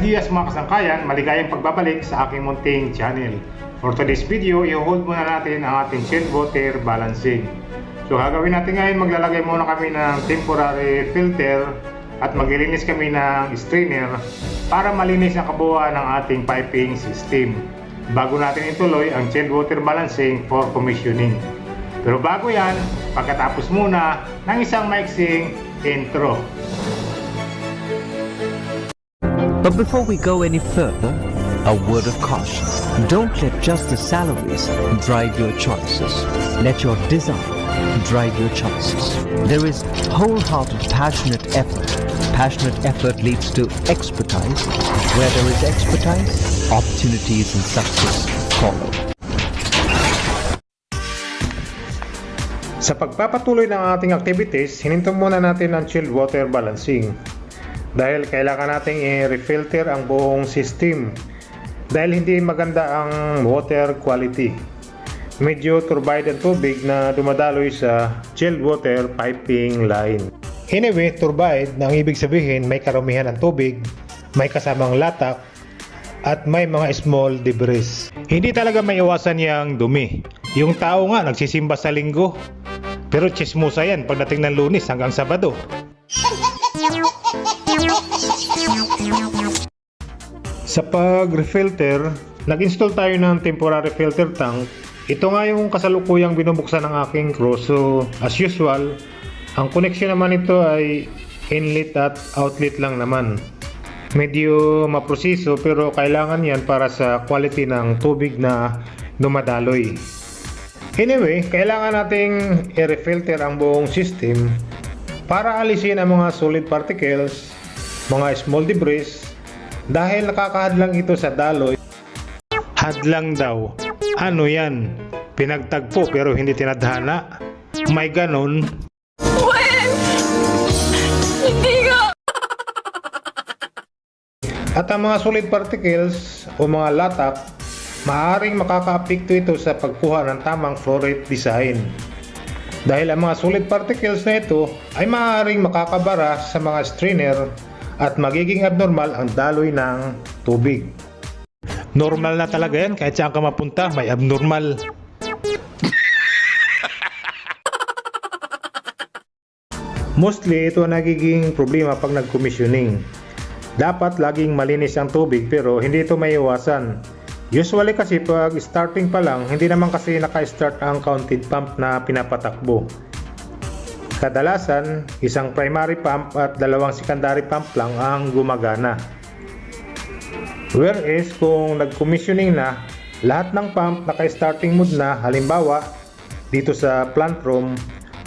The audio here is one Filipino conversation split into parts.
Diaz mga kasangkayan, maligayang pagbabalik sa aking munting channel. For today's video, i-hold muna natin ang ating shade water balancing. So gagawin natin ngayon, maglalagay muna kami ng temporary filter at maglilinis kami ng strainer para malinis ang kabuuan ng ating piping system. Bago natin ituloy ang chilled water balancing for commissioning. Pero bago yan, pagkatapos muna ng isang mixing intro. But before we go any further, a word of caution. Don't let just the salaries drive your choices. Let your desire drive your choices. There is wholehearted, passionate effort. Passionate effort leads to expertise. Where there is expertise, opportunities and success follow. Sa pagpapatuloy ng ating activities, hininto muna natin ang chilled water balancing. Dahil kailangan nating i-refilter ang buong system. Dahil hindi maganda ang water quality. Medyo turbide ang tubig na dumadaloy sa chilled water piping line. Anyway, turbide na ang ibig sabihin may karamihan ng tubig, may kasamang latak, at may mga small debris. Hindi talaga may iwasan yung dumi. Yung tao nga nagsisimba sa linggo. Pero chismosa yan pagdating ng lunes hanggang sabado. Sa pag-refilter, nag-install tayo ng temporary filter tank. Ito nga yung kasalukuyang binubuksan ng aking crew. So, as usual, ang connection naman ito ay inlet at outlet lang naman. Medyo maproseso pero kailangan yan para sa quality ng tubig na dumadaloy. Anyway, kailangan nating i-refilter ang buong system para alisin ang mga solid particles, mga small debris, dahil nakakahadlang ito sa daloy. Hadlang daw. Ano yan? Pinagtagpo pero hindi tinadhana. May ganon. Hindi nga! At ang mga solid particles o mga latak, maaaring makakaapekto ito sa pagkuha ng tamang flow rate design. Dahil ang mga solid particles na ito ay maaaring makakabara sa mga strainer at magiging abnormal ang daloy ng tubig. Normal na talaga yan, kahit saan ka mapunta, may abnormal. Mostly, ito ang nagiging problema pag nag-commissioning. Dapat laging malinis ang tubig pero hindi ito maiwasan. Usually kasi pag starting pa lang, hindi naman kasi naka-start ang counted pump na pinapatakbo. Kadalasan, isang primary pump at dalawang secondary pump lang ang gumagana. Whereas kung nag-commissioning na, lahat ng pump naka-starting mode na, halimbawa, dito sa plant room,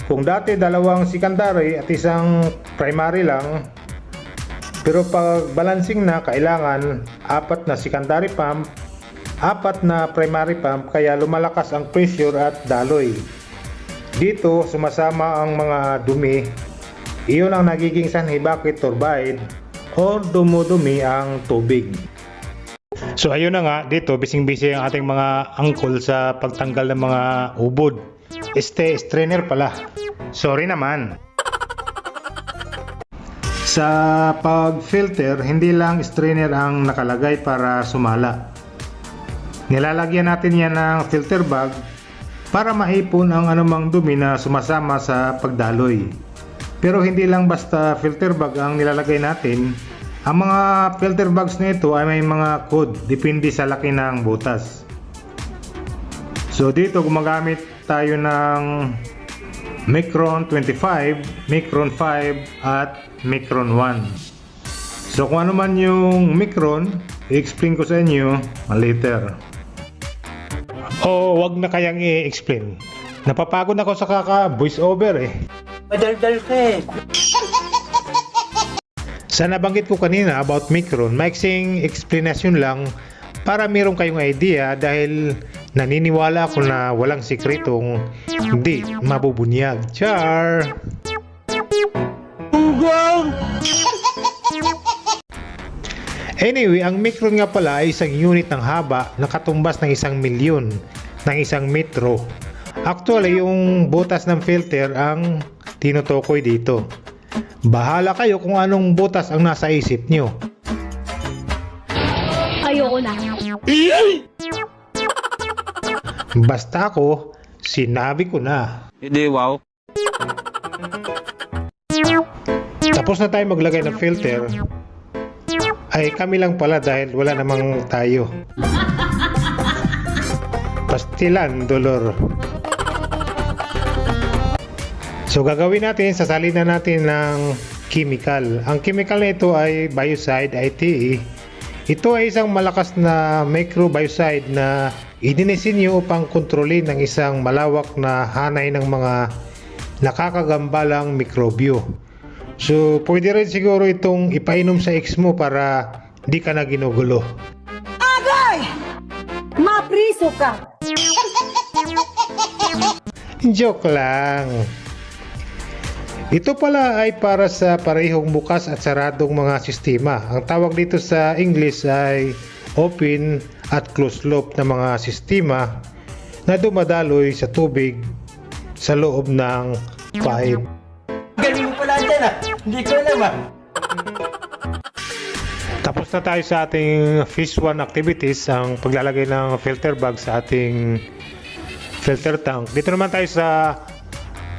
kung dati dalawang secondary at isang primary lang, pero pag balancing na, kailangan apat na secondary pump, apat na primary pump, kaya lumalakas ang pressure at daloy. Dito, sumasama ang mga dumi. Iyon ang nagiging sanhi bakit turbide or dumudumi ang tubig. So ayun na nga, dito bising-busy ang ating mga angkol sa pagtanggal ng mga ubod. Este, strainer pala. Sorry naman. Sa pag-filter, hindi lang strainer ang nakalagay para sumala. Nilalagyan natin yan ng filter bag para maipon ang anumang dumi na sumasama sa pagdaloy. Pero hindi lang basta filter bag ang nilalagay natin. Ang mga filter bags na ito ay may mga code depende sa laki ng butas. So dito gumagamit tayo ng Micron 25, Micron 5 at Micron 1. So kung ano man yung Micron, i-explain ko sa inyo later. O wag na kayang i-explain. Napapagod ako sa kaka voice over eh. Madaldal ka eh. Sa nabanggit ko kanina about Micron, maiksing explanation lang para meron kayong idea dahil naniniwala ako na walang sikretong hindi mabubunyag. Char! Anyway, ang Micron nga pala ay isang unit ng haba na katumbas ng isang milyon ng isang metro. Actually, yung butas ng filter ang tinutukoy dito. Bahala kayo kung anong butas ang nasa isip nyo. Basta ako, sinabi ko na. Hindi, wow. Tapos na tayo maglagay ng filter, ay kami lang pala dahil wala namang tayo. Pastilan, dolor. So gagawin natin, sasalin na natin ng chemical. Ang chemical na ito ay biocide ITE. Ito ay isang malakas na microbiocide na idinisenyo upang kontrolin ng isang malawak na hanay ng mga nakakagambalang mikrobyo. So, pwede rin siguro itong ipainom sa ex mo para di ka na ginugulo. Mapriso ka! Joke lang. Ito pala ay para sa parehong bukas at saradong mga sistema. Ang tawag dito sa English ay open at closed loop na mga sistema na dumadaloy sa tubig sa loob ng pipe. Hindi ko alam ah. Tapos na tayo sa ating Fish 1 activities, ang paglalagay ng filter bag sa ating filter tank. Dito naman tayo sa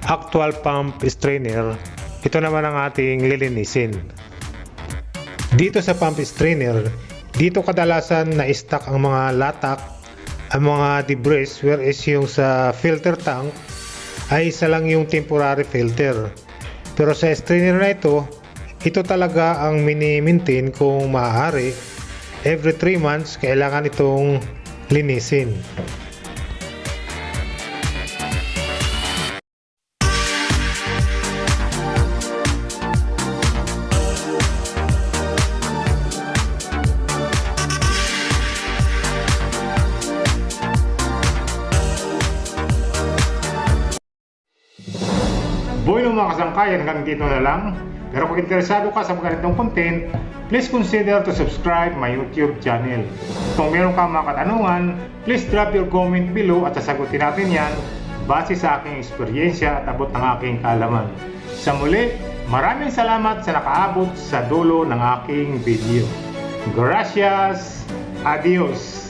actual pump strainer. Ito naman ang ating lilinisin. Dito sa pump strainer, dito kadalasan na stock ang mga latak, ang mga debris, whereas yung sa filter tank ay isa lang yung temporary filter. Pero sa strainer na ito, ito talaga ang mini-maintain kung maaari. Every 3 months, kailangan itong linisin. Mga kasangkayan, hanggang dito na lang. Pero kung interesado ka sa mga ganitong content, please consider to subscribe my YouTube channel. Kung meron kang mga katanungan, please drop your comment below at sasagutin natin yan base sa aking eksperyensya at abot ng aking kaalaman. Sa muli, maraming salamat sa nakaabot sa dulo ng aking video. Gracias! Adios!